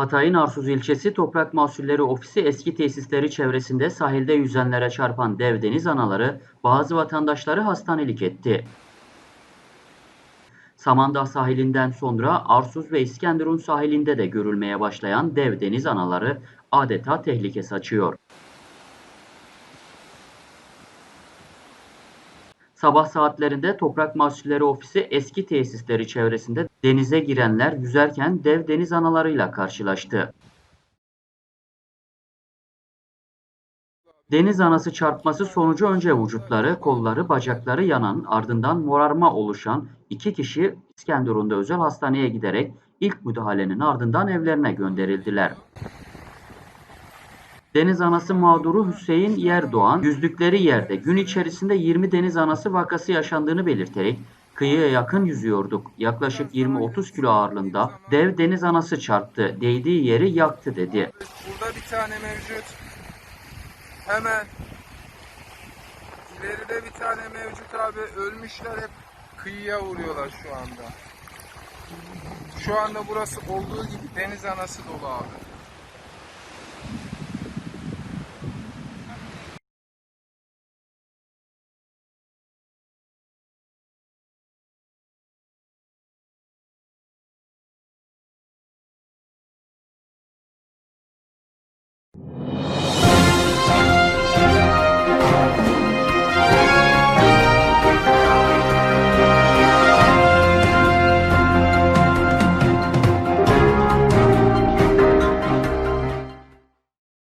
Hatay'ın Arsuz ilçesi Toprak Mahsulleri Ofisi eski tesisleri çevresinde sahilde yüzenlere çarpan dev deniz anaları bazı vatandaşları hastanelik etti. Samandağ sahilinden sonra Arsuz ve İskenderun sahilinde de görülmeye başlayan dev deniz anaları adeta tehlike saçıyor. Sabah saatlerinde Toprak Mahsulleri Ofisi eski tesisleri çevresinde denize girenler yüzerken dev deniz analarıyla karşılaştı. Deniz anası çarpması sonucu önce vücutları, kolları, bacakları yanan ardından morarma oluşan iki kişi İskenderun'da özel hastaneye giderek ilk müdahalenin ardından evlerine gönderildiler. Deniz anası mağduru Hüseyin Yerdoğan, yüzdükleri yerde gün içerisinde 20 deniz anası vakası yaşandığını belirterek kıyıya yakın yüzüyorduk. Yaklaşık 20-30 kilo ağırlığında dev deniz anası çarptı, değdiği yeri yaktı dedi. Burada bir tane mevcut. Hemen ileride bir tane mevcut abi. Ölmüşler hep kıyıya vuruyorlar şu anda. Şu anda burası olduğu gibi deniz anası dolu abi.